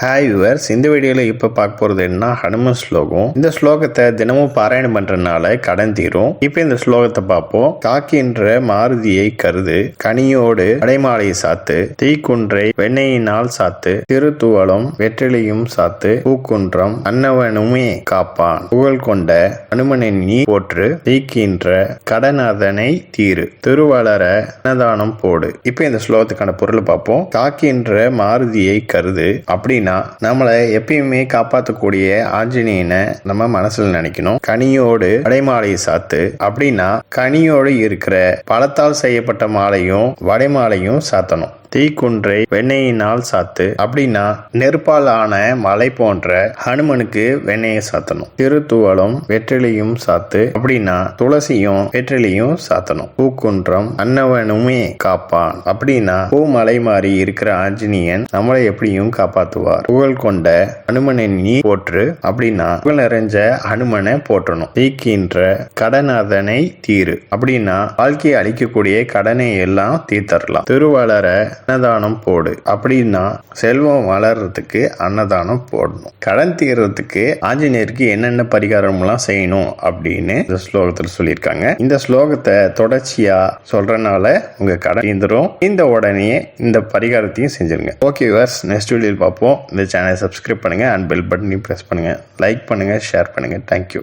Hi yours இந்த வீடியோவில் இப்போ பார்க்க போகிறது என்ன? ஹனுமன் ஸ்லோகம். இந்த ஸ்லோகத்தை தினமும் பாராயணம் பண்ணுறதுனால கடன் தீரும். இப்போ இந்த ஸ்லோகத்தை பார்ப்போம். காக்கின்ற மாருதியை கருது. கனியோடு அடைமாலையை சாத்து தீக்குன்றை வெண்ணெயினால் சாத்து திருத்துவளம் வெற்றிலையும் சாத்து பூக்குன்றம் அன்னவனுமே காப்பான். புகழ் கொண்ட அனுமனை நீ போற்று தீக்கின்ற கடனாதனை தீரு. திருவளர அன்னதானம் போடு. இப்போ இந்த ஸ்லோகத்துக்கான பொருளை பார்ப்போம். காக்கின்ற மாருதியை கருது. அப்படின்னு நம்மளை எப்பயுமே காப்பாற்றக்கூடிய ஆஞ்சநேயனை நம்ம மனசுல நினைக்கணும். கனியோடு வடைமாலையை சாத்து அப்படின்னா கனியோடு இருக்கிற பழத்தால் செய்யப்பட்ட மாலையும் வடைமாலையும் சாத்தணும். தீக்குன்றை வெண்ணெயினால் சாத்து அப்படின்னா நெருப்பால் ஆன மலை போன்ற ஹனுமனுக்கு வெண்ணெயை சாத்தணும். திருத்துவலும் வெற்றிலையும் சாத்து அப்படின்னா துளசியும் வெற்றிலையும் சாத்தணும். பூக்குன்றம் அன்னவனுமே காப்பான் அப்படின்னா பூமலை மாறி இருக்கிற ஆஞ்சனியன் நம்மளை எப்படியும் காப்பாத்துவார். புகழ் கொண்ட ஹனுமனை நீ போற்று அப்படின்னா புகழ் நிறைஞ்ச ஹனுமனை போற்றணும். தீக்கின்ற கடனதனை தீரு அப்படின்னா வாழ்க்கையை அழிக்கக்கூடிய கடனை எல்லாம் தீர்த்தரலாம். திருவளர அன்னதானம் போடு. அப்படின்னா செல்வம் வளர்றதுக்கு அன்னதானம் போடணும். கடன் தீர்றதுக்கு ஆஞ்சநேயருக்கு என்னென்ன பரிகாரம்லாம் செய்யணும் அப்படின்னு இந்த ஸ்லோகத்தில் சொல்லியிருக்காங்க. இந்த ஸ்லோகத்தை தொடர்ச்சியா சொல்றனால உங்க கடன் தீர்ந்துரும். இந்த உடனே இந்த பரிகாரத்தையும் செஞ்சிருங்க. ஓகே வர்ஸ் நெக்ஸ்ட் வீடியோவில் பார்ப்போம். இந்த சேனலை சப்ஸ்கிரைப் பண்ணுங்க. அண்ட் பெல் பட்டனையும் ப்ரெஸ் பண்ணுங்க. லைக் பண்ணுங்க ஷேர் பண்ணுங்க. Thank you